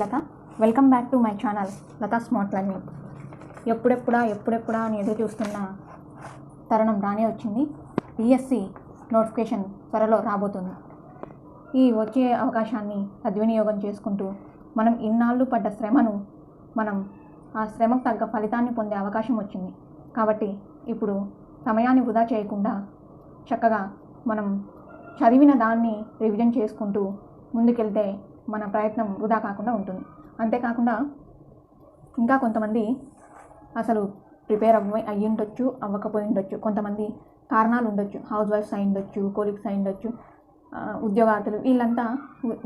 Latha welcome back to my channel Latha smart learning ఎప్పుడెప్పుడా ఎప్పుడెప్పుడా అని ఎదురు చూస్తున్న తరుణం రానే వచ్చింది. డిఎస్సి నోటిఫికేషన్ త్వరలో రాబోతుంది. ఈ వచ్చే అవకాశాన్ని సద్వినియోగం చేసుకుంటూ మనం ఇన్నాళ్ళు పడ్డ శ్రమను మనం ఆ శ్రమకు తగ్గ ఫలితాన్ని పొందే అవకాశం వచ్చింది. కాబట్టి ఇప్పుడు సమయాన్ని వృధా చేయకుండా చక్కగా మనం చదివిన దాన్ని రివిజన్ చేసుకుంటూ ముందుకెళ్తే మన ప్రయత్నం వృధా కాకుండా ఉంటుంది. అంతేకాకుండా ఇంకా కొంతమంది అసలు ప్రిపేర్ అవ్వ అయ్యి ఉండొచ్చు అవ్వకపోయి ఉండొచ్చు. కొంతమంది కారణాలు ఉండొచ్చు. హౌస్ వైఫ్స్ అయి ఉండొచ్చు కోలిగ్స్ అయి ఉండొచ్చు ఉద్యోగార్థులు వీళ్ళంతా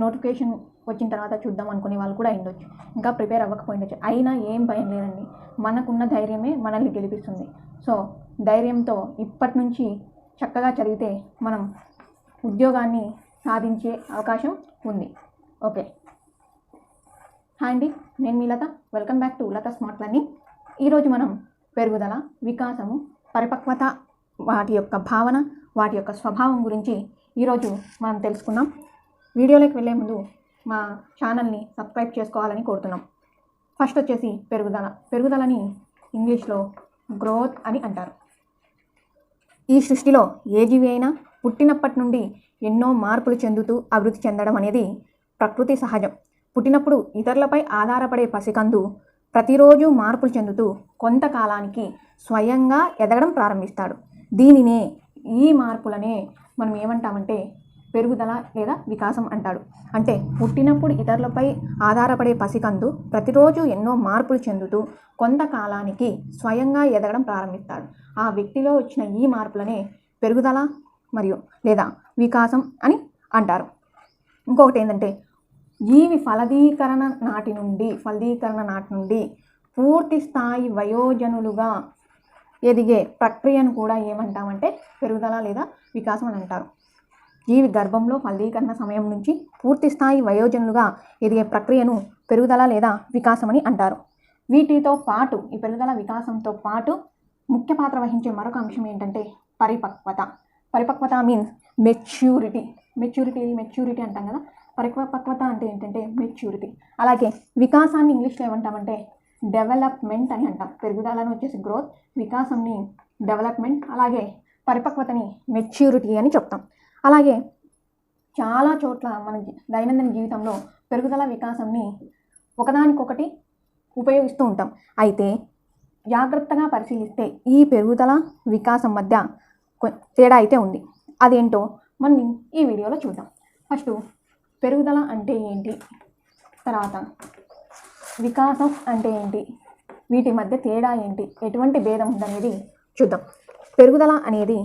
నోటిఫికేషన్ వచ్చిన తర్వాత చూద్దాం అనుకునే వాళ్ళు కూడా అయి ఉండొచ్చు. ఇంకా ప్రిపేర్ అవ్వకపోయి ఉండొచ్చు. అయినా ఏం భయం లేదండి. మనకున్న ధైర్యమే మనల్ని గెలిపిస్తుంది. సో ధైర్యంతో ఇప్పటి నుంచి చక్కగా చదివితే మనం ఉద్యోగాన్ని సాధించే అవకాశం ఉంది. ఓకే. హాయ్ అండి నేను మీ Latha. Welcome back to Latha smart learning ఈరోజు మనం పెరుగుదల వికాసము పరిపక్వత వాటి యొక్క భావన వాటి యొక్క స్వభావం గురించి ఈరోజు మనం తెలుసుకున్నాం వీడియోలోకి వెళ్ళే ముందు మా ఛానల్ని సబ్స్క్రైబ్ చేసుకోవాలని కోరుతున్నాం. ఫస్ట్ వచ్చేసి పెరుగుదల. పెరుగుదలని ఇంగ్లీష్లో గ్రోత్ అని అంటారు. ఈ సృష్టిలో ఏ జీవి అయినా పుట్టినప్పటి నుండి ఎన్నో మార్పులు చెందుతూ అభివృద్ధి చెందడం అనేది ప్రకృతి సహజం. పుట్టినప్పుడు ఇతరులపై ఆధారపడే పసికందు ప్రతిరోజు మార్పులు చెందుతూ కొంతకాలానికి స్వయంగా ఎదగడం ప్రారంభిస్తాడు. దీనినే ఈ మార్పులనే మనం ఏమంటామంటే పెరుగుదల లేదా వికాసం అంటాడు. అంటే పుట్టినప్పుడు ఇతరులపై ఆధారపడే పసికందు ప్రతిరోజు ఎన్నో మార్పులు చెందుతూ కొంతకాలానికి స్వయంగా ఎదగడం ప్రారంభిస్తాడు. ఆ వ్యక్తిలో వచ్చిన ఈ మార్పులనే పెరుగుదల మరియు లేదా వికాసం అని అంటారు. ఇంకొకటి ఏంటంటే జీవి ఫలదీకరణ నాటి నుండి ఫలదీకరణ నాటి నుండి పూర్తి స్థాయి వయోజనులుగా ఎదిగే ప్రక్రియను కూడా ఏమంటామంటే పెరుగుదల లేదా వికాసం అని అంటారు. జీవి గర్భంలో ఫలదీకరణ సమయం నుంచి పూర్తి స్థాయి వయోజనులుగా ఎదిగే ప్రక్రియను పెరుగుదల లేదా వికాసం అని అంటారు. వీటితో పాటు ఈ పెరుగుదల వికాసంతో పాటు ముఖ్య పాత్ర వహించే మరొక అంశం ఏంటంటే పరిపక్వత. పరిపక్వత మీన్స్ మెచ్యూరిటీ మెచ్యూరిటీ మెచ్యూరిటీ అంటాం కదా. పరిపక్వత అంటే ఏంటంటే మెచ్యూరిటీ అలాగే వికాసాన్ని ఇంగ్లీష్లో ఏమంటామంటే డెవలప్మెంట్ అని అంటాం. పెరుగుదలను వచ్చేసి గ్రోత్ వికాసంని డెవలప్మెంట్ అలాగే పరిపక్వతని మెచ్యూరిటీ అని చెప్తాం. అలాగే చాలా చోట్ల మన దైనందిన జీవితంలో పెరుగుదల వికాసంని ఒకదానికొకటి ఉపయోగిస్తూ ఉంటాం. అయితే జాగ్రత్తగా పరిశీలిస్తే ఈ పెరుగుదల వికాసం మధ్య కొ- తేడా అయితే ఉంది. అదేంటో మనం ఈ వీడియోలో చూద్దాం. ఫస్ట్ పెరుగుదల అంటే ఏంటి? తర్వాత వికాసం అంటే ఏంటి? వీటి మధ్య తేడా ఏంటి? ఎటువంటి భేదం ఉందనేది చూద్దాం. పెరుగుదల అనేది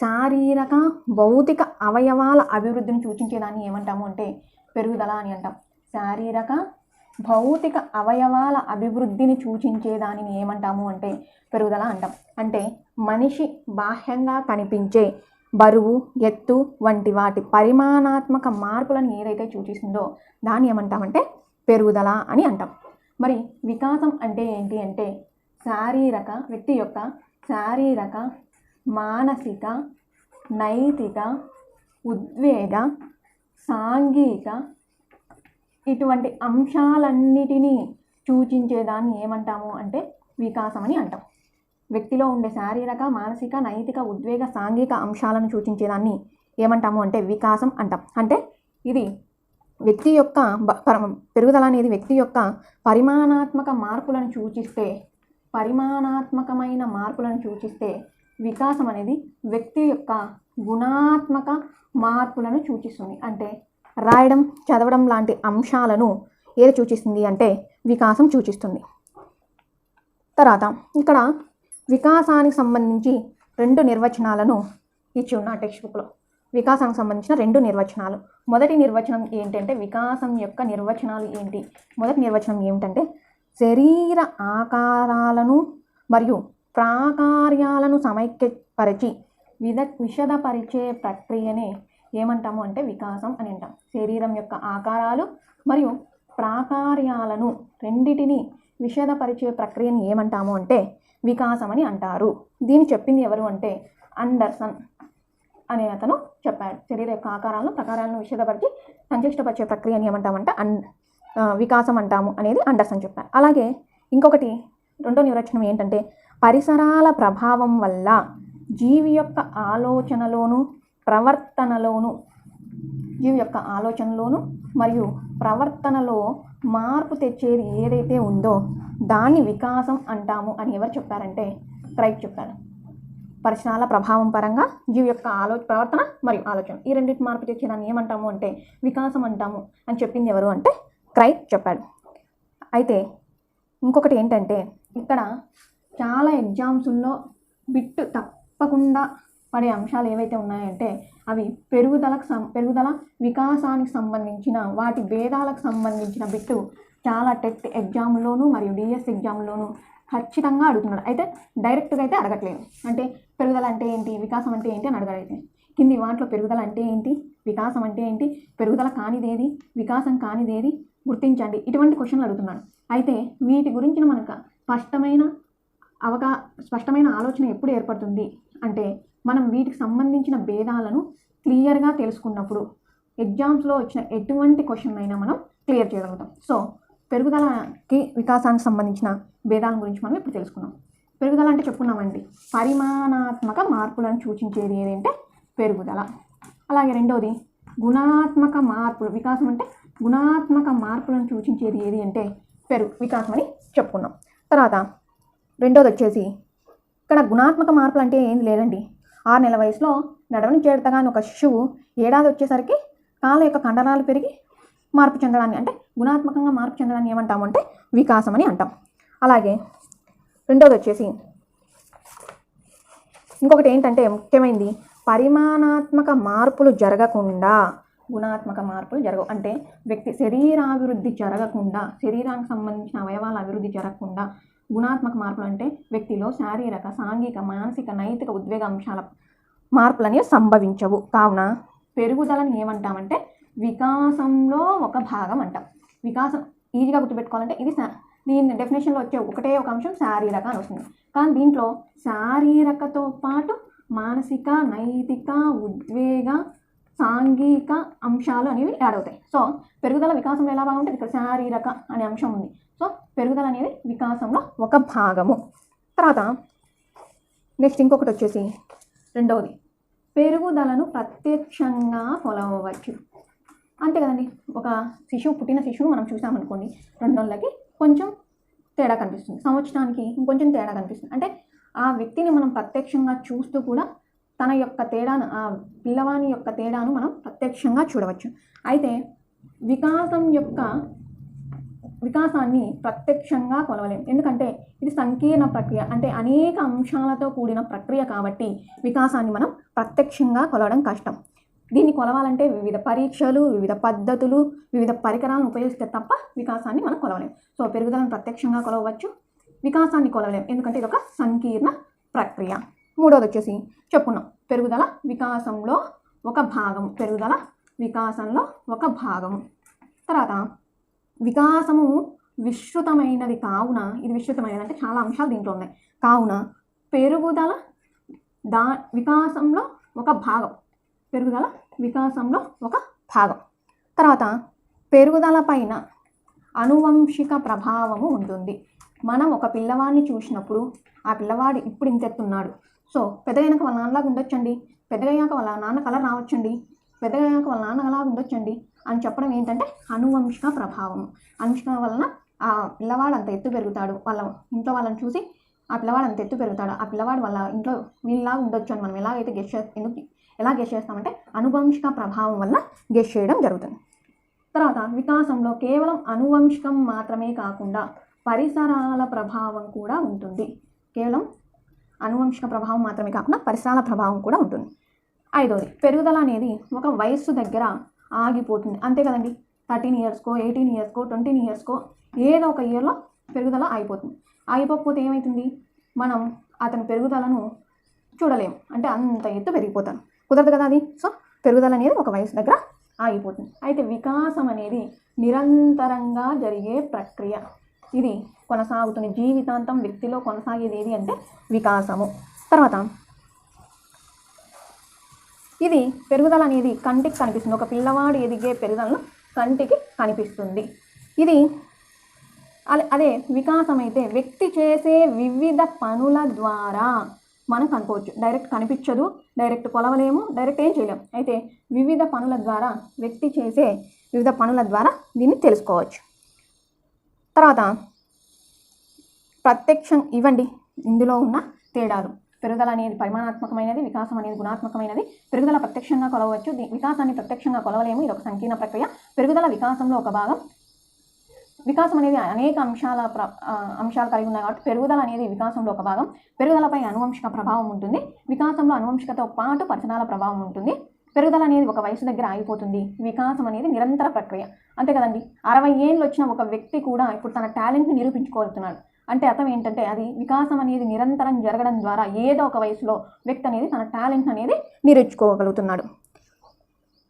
శారీరక భౌతిక అవయవాల అభివృద్ధిని సూచించేదాన్ని ఏమంటాము అంటే పెరుగుదల అని అంటాం. శారీరక భౌతిక అవయవాల అభివృద్ధిని సూచించే దానిని ఏమంటాము అంటే పెరుగుదల అంటాం. అంటే మనిషి బాహ్యంగా కనిపించే బరువు ఎత్తు వంటి వాటి పరిమాణాత్మక మార్పులను ఏదైతే సూచిస్తుందో దాన్ని ఏమంటామంటే పెరుగుదల అని అంటాం. మరి వికాసం అంటే ఏంటి అంటే శారీరక వ్యక్తి యొక్క శారీరక మానసిక నైతిక ఉద్వేగ సాంఘిక ఇటువంటి అంశాలన్నిటినీ సూచించేదాన్ని ఏమంటాము అంటే వికాసం అని అంటాం. వ్యక్తిలో ఉండే శారీరక మానసిక నైతిక ఉద్వేగ సాంఘిక అంశాలను సూచించేదాన్ని ఏమంటాము అంటే వికాసం అంటాం. అంటే ఇది వ్యక్తి యొక్క పెరుగుదల అనేది వ్యక్తి యొక్క పరిమాణాత్మక మార్పులను సూచిస్తే పరిమాణాత్మకమైన మార్పులను సూచిస్తే వికాసం అనేది వ్యక్తి యొక్క గుణాత్మక మార్పులను సూచిస్తుంది. అంటే రాయడం చదవడం లాంటి అంశాలను ఏది సూచిస్తుంది అంటే వికాసం సూచిస్తుంది. తర్వాత ఇక్కడ వికాసానికి సంబంధించి రెండు నిర్వచనాలను ఇచ్చి ఉన్న టెక్స్ట్ బుక్లో వికాసానికి సంబంధించిన రెండు నిర్వచనాలు. మొదటి నిర్వచనం ఏంటంటే వికాసం యొక్క నిర్వచనాలు ఏంటి? మొదటి నిర్వచనం ఏమిటంటే శరీర ఆకారాలను మరియు ప్రాకార్యాలను సమైక్యపరిచి విధ విషదపరిచే ప్రక్రియనే ఏమంటాము అంటే వికాసం అని అంటాం. శరీరం యొక్క ఆకారాలు మరియు ప్రాకార్యాలను రెండిటిని నిషేధపరిచే ప్రక్రియను ఏమంటాము అంటే వికాసం అని అంటారు. దీన్ని చెప్పింది ఎవరు అంటే అండర్సన్ అనే అతను చెప్పాడు శరీర యొక్క ఆకారాలను ప్రకారాలను విషదపరిచి సంక్లిష్టపరిచే ప్రక్రియని ఏమంటామంటే అన్ వికాసం అంటాము అనేది అండర్సన్ చెప్పారు. అలాగే ఇంకొకటి రెండో నిర్వచనం ఏంటంటే పరిసరాల ప్రభావం వల్ల జీవి యొక్క ఆలోచనలోను ప్రవర్తనలోను జీవి యొక్క ఆలోచనలోను మరియు ప్రవర్తనలో మార్పు తెచ్చేది ఏదైతే ఉందో దాన్ని వికాసం అంటాము అని ఎవరు చెప్పారంటే క్రైక్ చెప్పారు. పరిసరాల ప్రభావం పరంగా జీవి యొక్క ఆలో ప్రవర్తన మరియు ఆలోచన. ఈ రెండింటి మార్పు తెచ్చేదాన్ని ఏమంటాము అంటే వికాసం అంటాము అని చెప్పింది ఎవరు అంటే క్రైక్ చెప్పాడు. అయితే ఇంకొకటి ఏంటంటే ఇక్కడ చాలా ఎగ్జామ్స్లో బిట్ తప్పకుండా పడే అంశాలు ఏవైతే ఉన్నాయంటే అవి పెరుగుదలకు సం పెరుగుదల వికాసానికి సంబంధించిన వాటి భేదాలకు సంబంధించిన బిట్టు చాలా టెట్ ఎగ్జామ్లోను మరియు డిఎస్ ఎగ్జామ్లోను ఖచ్చితంగా అడుగుతున్నాడు అయితే డైరెక్ట్గా అయితే అడగట్లేదు. అంటే పెరుగుదల అంటే ఏంటి? వికాసం అంటే ఏంటి? అని అడగడైతే కింది వాటిలో పెరుగుదల అంటే ఏంటి? వికాసం అంటే ఏంటి? పెరుగుదల కానిదేది వికాసం కానిదేది గుర్తించండి. ఇటువంటి క్వశ్చన్లు అడుగుతున్నాడు. అయితే వీటి గురించిన మనకు స్పష్టమైన అవగా స్పష్టమైన ఆలోచన ఎప్పుడు ఏర్పడుతుంది? అంటే మనం వీటికి సంబంధించిన భేదాలను క్లియర్గా తెలుసుకున్నప్పుడు ఎగ్జామ్స్లో వచ్చిన ఎటువంటి క్వశ్చన్ అయినా మనం క్లియర్ చేయగలుగుతాం. సో పెరుగుదలకి వికాసానికి సంబంధించిన భేదాల గురించి మనం ఇప్పుడు తెలుసుకున్నాం పెరుగుదల అంటే చెప్పుకున్నామండి. పరిమాణాత్మక మార్పులను సూచించేది ఏదంటే పెరుగుదల. అలాగే రెండవది గుణాత్మక మార్పులు వికాసం అంటే గుణాత్మక మార్పులను సూచించేది ఏది అంటే పెరుగు వికాసం అని చెప్పుకున్నాం. తర్వాత రెండోది వచ్చేసి ఇక్కడ గుణాత్మక మార్పులు అంటే ఏం లేదండి? ఆరు నెలల వయసులో నడవని చేడతగాని ఒక శిశువు ఏడాది వచ్చేసరికి కాళ్ళ యొక్క కండరాలు పెరిగి మార్పు చెందడాన్ని అంటే గుణాత్మకంగా మార్పు చెందడాన్ని ఏమంటాము అంటే వికాసం అని అంటాం. అలాగే రెండోది వచ్చేసి ఇంకొకటి ఏంటంటే ముఖ్యమైనది పరిమాణాత్మక మార్పులు జరగకుండా గుణాత్మక మార్పులు జరగవు. అంటే వ్యక్తి శరీరాభివృద్ధి జరగకుండా శరీరానికి సంబంధించిన అవయవాల అభివృద్ధి జరగకుండా గుణాత్మక మార్పులు అంటే వ్యక్తిలో శారీరక సాంఘిక మానసిక నైతిక ఉద్వేగ అంశాల మార్పులని సంభవించవు. కావున పెరుగుదలని ఏమంటామంటే వికాసంలో ఒక భాగం అంటాం. వికాసం ఈజీగా గుర్తుపెట్టుకోవాలంటే ఇది దీని డెఫినేషన్లో వచ్చే ఒకటే ఒక అంశం శారీరక అని వస్తుంది. కానీ దీంట్లో శారీరకతో పాటు మానసిక నైతిక ఉద్వేగ సాంఘిక అంశాలు అనేవి యాడ్ అవుతాయి. సో పెరుగుదల వికాసంలో ఎలా బాగుంటుంది ఇక్కడ శారీరక అనే అంశం ఉంది. సో పెరుగుదల అనేది వికాసంలో ఒక భాగము. తర్వాత నెక్స్ట్ ఇంకొకటి వచ్చేసి రెండవది పెరుగుదలను ప్రత్యక్షంగా కొలవవచ్చు. అంతే కదండి ఒక శిశువు పుట్టిన శిశువును మనం చూసామనుకోండి రెండు నెలలకి కొంచెం తేడా కనిపిస్తుంది. సంవత్సరానికి ఇంకొంచెం తేడా కనిపిస్తుంది. అంటే ఆ వ్యక్తిని మనం ప్రత్యక్షంగా చూస్తూ కూడా తన యొక్క తేడాను ఆ పిల్లవాని యొక్క తేడాను మనం ప్రత్యక్షంగా చూడవచ్చు. అయితే వికాసం యొక్క వికాసాన్ని ప్రత్యక్షంగా కొలవలేం. ఎందుకంటే ఇది సంకీర్ణ ప్రక్రియ. అంటే అనేక అంశాలతో కూడిన ప్రక్రియ కాబట్టి వికాసాన్ని మనం ప్రత్యక్షంగా కొలవడం కష్టం. దీన్ని కొలవాలంటే వివిధ పరీక్షలు వివిధ పద్ధతులు వివిధ పరికరాలను ఉపయోగిస్తే తప్ప వికాసాన్ని మనం కొలవలేం. సో పెరుగుదలను ప్రత్యక్షంగా కొలవచ్చు వికాసాన్ని కొలవలేం. ఎందుకంటే ఇది ఒక సంకీర్ణ ప్రక్రియ. మూడోది వచ్చేసి చెప్పున్నాం. పెరుగుదల వికాసంలో ఒక భాగం. పెరుగుదల వికాసంలో ఒక భాగం. తర్వాత వికాసము విస్తృతమైనది. కావున ఇది విస్తృతమైనది అంటే చాలా అంశాలు దీంట్లో ఉన్నాయి. కావున పెరుగుదల దా వికాసంలో ఒక భాగం. పెరుగుదల వికాసంలో ఒక భాగం. తర్వాత పెరుగుదల పైన అనువంశిక ప్రభావము ఉంటుంది. మనం ఒక పిల్లవాడిని చూసినప్పుడు ఆ పిల్లవాడు ఇప్పుడు ఇంతెత్తున్నాడు సో పెద్దగైనాక వాళ్ళ నాన్నలాగా ఉండొచ్చండి. పెద్దగయ్యాక వాళ్ళ నాన్న కలర్ రావచ్చండి. పెద్దగయ్యాక వాళ్ళ నాన్న అలాగా ఉండొచ్చండి. అని చెప్పడం ఏంటంటే అనువంశిక ప్రభావం అనువంశిక వలన ఆ పిల్లవాడు అంత ఎత్తు పెరుగుతాడు. వాళ్ళ ఇంట్లో వాళ్ళని చూసి ఆ పిల్లవాడు అంత ఎత్తు పెరుగుతాడు. ఆ పిల్లవాడు వాళ్ళ ఇంట్లో వీళ్ళలాగా ఉండొచ్చు అని మనం ఎలాగైతే గెస్ట్ చేస్తాం ఎందుకు ఎలా గెస్ట్ చేస్తామంటే అనువంశిక ప్రభావం వల్ల గెస్ట్ చేయడం జరుగుతుంది. తర్వాత వికాసంలో కేవలం అనువంశికం మాత్రమే కాకుండా పరిసరాల ప్రభావం కూడా ఉంటుంది. కేవలం అనువంశిక ప్రభావం మాత్రమే కాకుండా పరిసరాల ప్రభావం కూడా ఉంటుంది. ఐదోది పెరుగుదల అనేది ఒక వయస్సు దగ్గర ఆగిపోతుంది. అంతే కదండి. థర్టీన్ ఇయర్స్కో ఎయిటీన్ ఇయర్స్కో ట్వంటీన్ ఇయర్స్కో ఏదో ఒక ఇయర్లో పెరుగుదల ఆగిపోతుంది ఆగిపోకపోతే ఏమవుతుంది మనం అతని పెరుగుదలను చూడలేము. అంటే అంత ఎత్తు పెరిగిపోతాను కుదరదు కదా అది? సో పెరుగుదల అనేది ఒక వయసు దగ్గర ఆగిపోతుంది. అయితే వికాసం అనేది నిరంతరంగా జరిగే ప్రక్రియ. ఇది కొనసాగుతుంది. జీవితాంతం వ్యక్తిలో కొనసాగేది ఏది అంటే వికాసము. తర్వాత ఇది పెరుగుదల అనేది కంటికి కనిపిస్తుంది. ఒక పిల్లవాడు ఎదిగే పెరుగుదలను కంటికి కనిపిస్తుంది. ఇది అదే అదే వికాసం అయితే వ్యక్తి చేసే వివిధ పనుల ద్వారా మనం కనుకోవచ్చు డైరెక్ట్ కనిపించదు డైరెక్ట్ కొలవలేము డైరెక్ట్ ఏం చేయలేము అయితే వివిధ పనుల ద్వారా వ్యక్తి చేసే వివిధ పనుల ద్వారా దీన్ని తెలుసుకోవచ్చు. తర్వాత ప్రత్యక్షం ఇవ్వండి. ఇందులో ఉన్న తేడాలు. పెరుగుదల అనేది పరిమాణాత్మకమైనది వికాసం అనేది గుణాత్మకమైనది. పెరుగుదల ప్రత్యక్షంగా కొలవచ్చు వికాసాన్ని ప్రత్యక్షంగా కొలవలేము. ఇది ఒక సంకీర్ణ ప్రక్రియ. పెరుగుదల వికాసంలో ఒక భాగం. వికాసం అనేది అనేక అంశాల ప్ర అంశాలు కలిగి ఉన్నాయి కాబట్టి పెరుగుదల అనేది వికాసంలో ఒక భాగం. పెరుగుదలపై అనువంశిక ప్రభావం ఉంటుంది. వికాసంలో అనువంశికతో పాటు పరిసరాల ప్రభావం ఉంటుంది. పెరుగుదల అనేది ఒక వయసు దగ్గర ఆగిపోతుంది. వికాసం అనేది నిరంతర ప్రక్రియ. అంతే కదండి. అరవై ఏళ్ళు వచ్చిన ఒక వ్యక్తి కూడా ఇప్పుడు తన టాలెంట్ని నిరూపించుకోగలుగుతున్నాడు. అంటే అర్థం ఏంటంటే అది వికాసం అనేది నిరంతరం జరగడం ద్వారా ఏదో ఒక వయసులో వ్యక్తి అనేది తన టాలెంట్ అనేది నిరూపించుకోగలుగుతున్నాడు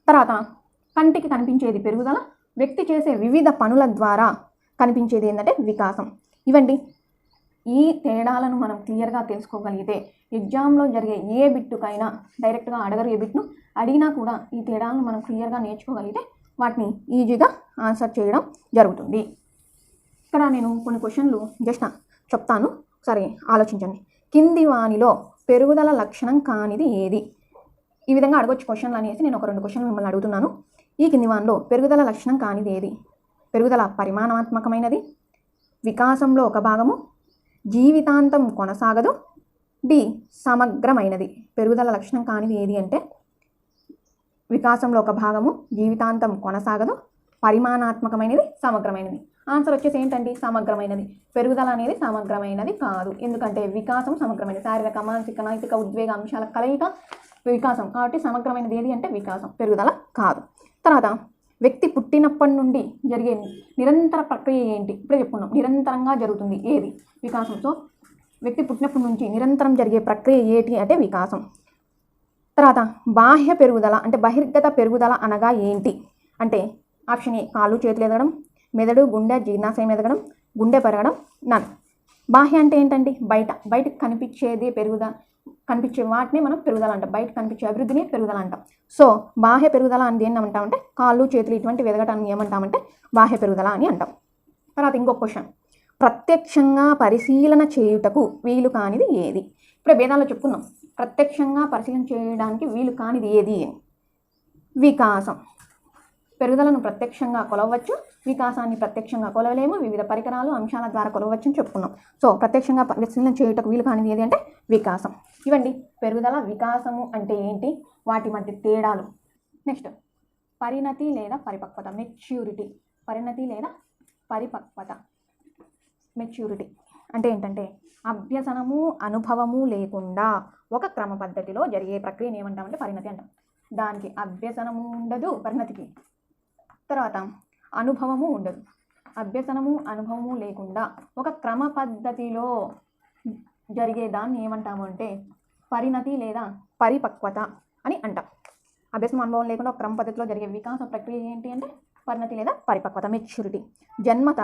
తర్వాత కంటికి కనిపించేది పెరుగుదల వ్యక్తి చేసే వివిధ పనుల ద్వారా కనిపించేది ఏంటంటే వికాసం. ఇవండి ఈ తేడాలను మనం క్లియర్గా తెలుసుకోగలిగితే ఎగ్జామ్లో జరిగే ఏ బిట్టుకైనా డైరెక్ట్గా అడగరు ఏ బిట్ను అడిగినా కూడా ఈ తేడాలను మనం క్లియర్గా నేర్చుకోగలిగితే వాటిని ఈజీగా ఆన్సర్ చేయడం జరుగుతుంది. ఇక్కడ నేను కొన్ని క్వశ్చన్లు జస్ట్ చెప్తాను. సరే ఆలోచించండి. కింది వానిలో పెరుగుదల లక్షణం కానిది ఏది? ఈ విధంగా అడగొచ్చు క్వశ్చన్లు అనేసి నేను ఒక రెండు క్వశ్చన్లు మిమ్మల్ని అడుగుతున్నాను. ఈ కింది వానిలో పెరుగుదల లక్షణం కానిది ఏది? పెరుగుదల పరిమాణాత్మకమైనది? వికాసంలో ఒక భాగము? జీవితాంతం కొనసాగదు? డి సమగ్రమైనది. పెరుగుదల లక్షణం కానిది ఏది అంటే? వికాసంలో ఒక భాగము జీవితాంతం కొనసాగదు పరిమాణాత్మకమైనది సమగ్రమైనది. ఆన్సర్ వచ్చేసి ఏంటండి? సమగ్రమైనది. పెరుగుదల అనేది సమగ్రమైనది కాదు. ఎందుకంటే వికాసం సమగ్రమైనది. శారీరక మానసిక నైతిక ఉద్వేగ అంశాల కలయిక వికాసం. కాబట్టి సమగ్రమైనది ఏది అంటే వికాసం. పెరుగుదల కాదు. తర్వాత వ్యక్తి పుట్టినప్పటి నుండి జరిగే నిరంతర ప్రక్రియ ఏంటి? ఇప్పుడే చెప్పుకున్నాం. నిరంతరంగా జరుగుతుంది ఏది? వికాసం. సో వ్యక్తి పుట్టినప్పటి నుంచి నిరంతరం జరిగే ప్రక్రియ ఏంటి అంటే వికాసం. తర్వాత బాహ్య పెరుగుదల అంటే బహిర్గత పెరుగుదల అనగా ఏంటి? అంటే ఆప్షన్ ఏ కాళ్ళు చేతులు ఎదగడం. మెదడు గుండె జీర్ణాశయం ఎదగడం గుండె పెరగడం నన్. బాహ్య అంటే ఏంటండి? బయట. బయటకు కనిపించేది పెరుగుదల కనిపించే వాటిని మనం పెరుగుదల అంటాం. బయట కనిపించే అభివృద్ధిని పెరుగుదల అంటాం. సో బాహ్య పెరుగుదల అని దేన్ని అంటామంటే కాళ్ళు చేతులు ఇటువంటి ఎదగటాన్ని ఏమంటామంటే బాహ్య పెరుగుదల అని అంటాం. తర్వాత ఇంకొక క్వశ్చన్. ప్రత్యక్షంగా పరిశీలన చేయుటకు వీలు కానిది ఏది? ఇప్పుడే భేదాల్లో చెప్పుకున్నాం. ప్రత్యక్షంగా పరిశీలన చేయడానికి వీలు కానిది ఏది? వికాసం. పెరుగుదలను ప్రత్యక్షంగా కొలవచ్చు? వికాసాన్ని ప్రత్యక్షంగా కొలవలేము వివిధ పరికరాలు అంశాల ద్వారా కొలవచ్చు అని చెప్పుకున్నాం. సో ప్రత్యక్షంగా పరిశీలన చేయుటకు వీలు కానిది ఏది అంటే వికాసం. ఇవండి పెరుగుదల వికాసము అంటే ఏంటి? వాటి మధ్య తేడాలు. నెక్స్ట్ పరిణతి లేదా పరిపక్వత మెచ్యూరిటీ. పరిణతి లేదా పరిపక్వత. మెచ్యూరిటీ అంటే ఏంటంటే అభ్యసనము అనుభవము లేకుండా ఒక క్రమ పద్ధతిలో జరిగే ప్రక్రియను ఏమంటామంటే పరిణతి అంటాం. దానికి అభ్యసనము ఉండదు పరిణతికి. తర్వాత అనుభవము ఉండదు. అభ్యసనము అనుభవము లేకుండా ఒక క్రమ పద్ధతిలో జరిగే దాన్ని ఏమంటాము అంటే పరిణతి లేదా పరిపక్వత అని అంటాం. అభ్యసనం అనుభవం లేకుండా ఒక క్రమ పద్ధతిలో జరిగే వికాస ప్రక్రియ ఏంటి అంటే పరిణతి లేదా పరిపక్వత మెచ్యూరిటీ జన్మత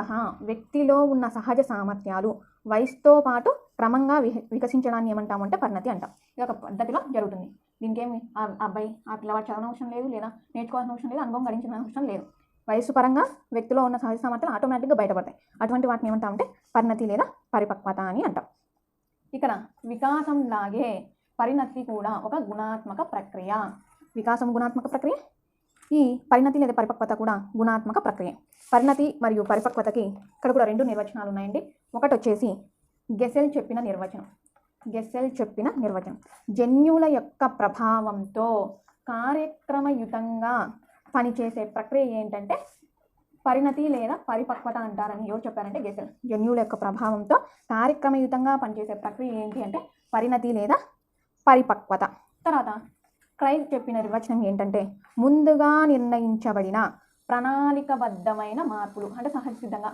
వ్యక్తిలో ఉన్న సహజ సామర్థ్యాలు వయసుతో పాటు క్రమంగా విహ వికసించడాన్ని ఏమంటామంటే పరిణతి అంటాం. ఇది ఒక పద్ధతిలో జరుగుతుంది. దీనికి ఏమి అబ్బాయి ఆ పిల్లవాడు చదవనవసరం అవసరం లేదు లేదా నేర్చుకోవాల్సిన అవసరం లేదు అనుభవం గడించిన అవసరం లేదు. వయస్సు పరంగా వ్యక్తిలో ఉన్న సహజ సామర్థ్యాలు ఆటోమేటిక్గా బయటపడతాయి. అటువంటి వాటిని ఏమంటామంటే పరిణతి లేదా పరిపక్వత అని అంటాం. ఇక్కడ వికాసం లాగే పరిణతి కూడా ఒక గుణాత్మక ప్రక్రియ. వికాసం గుణాత్మక ప్రక్రియ? ఈ పరిణతి లేదా పరిపక్వత కూడా గుణాత్మక ప్రక్రియ. పరిణతి మరియు పరిపక్వతకి ఇక్కడ కూడా రెండు నిర్వచనాలు ఉన్నాయండి. ఒకటి వచ్చేసి గెసెల్ చెప్పిన నిర్వచనం. గెసెల్ చెప్పిన నిర్వచనం. జన్యువుల యొక్క ప్రభావంతో కార్యక్రమయుతంగా పనిచేసే ప్రక్రియ ఏంటంటే పరిణతి లేదా పరిపక్వత అంటారని ఎవరు చెప్పారంటే గెసెల్. జన్యువుల యొక్క ప్రభావంతో కార్యక్రమయుతంగా పనిచేసే ప్రక్రియ ఏంటి అంటే పరిణతి లేదా పరిపక్వత. తర్వాత క్రైస్ చెప్పిన నిర్వచనం ఏంటంటే ముందుగా నిర్ణయించబడిన ప్రణాళికబద్ధమైన మార్పులు అంటే సహజ సిద్ధంగా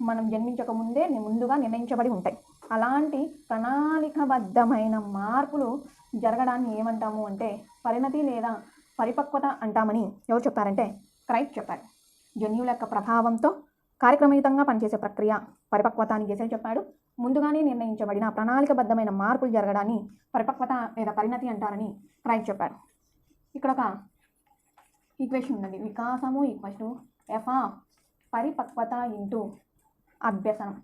మనం జన్మించక ముందే ముందుగా నిర్ణయించబడి ఉంటాయి. అలాంటి ప్రణాళికబద్ధమైన మార్పులు జరగడాన్ని ఏమంటాము అంటే పరిణతి లేదా పరిపక్వత అంటామని ఎవరు చెప్పారంటే క్రైట్ చెప్పారు. జన్యువుల యొక్క ప్రభావంతో కార్యక్రమయుతంగా పనిచేసే ప్రక్రియ పరిపక్వత అని గెసెల్ చెప్పాడు. ముందుగానే నిర్ణయించబడిన ప్రణాళికబద్ధమైన మార్పులు జరగడాన్ని పరిపక్వత లేదా పరిణతి అంటారని క్రైట్ చెప్పాడు. ఇక్కడ ఒక ఈక్వేషన్ ఉందండి వికాసము ఈక్వల్స్ టు ఎఫ్ ఆఫ్ పరిపక్వత ఇంటూ అభ్యసనం.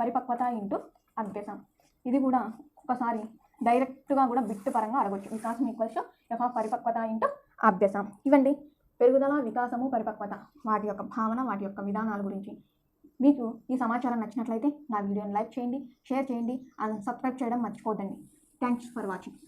పరిపక్వత ఇంటూ అభ్యసనం. ఇది కూడా ఒకసారి డైరెక్ట్గా కూడా బిట్ పరంగా అడగొచ్చు. వికాసం ఈక్వల్స్ ఎఫ్ ఆఫ్ పరిపక్వత ఇంటూ అభ్యసం ఇవండి పెరుగుదల వికాసము పరిపక్వత వాటి యొక్క భావన వాటి యొక్క విధానాల గురించి. మీకు ఈ సమాచారం నచ్చినట్లయితే నా వీడియోని లైక్ చేయండి షేర్ చేయండి అండ్ సబ్స్క్రైబ్ చేయడం మర్చిపోద్దండి థ్యాంక్స్ ఫర్ వాచింగ్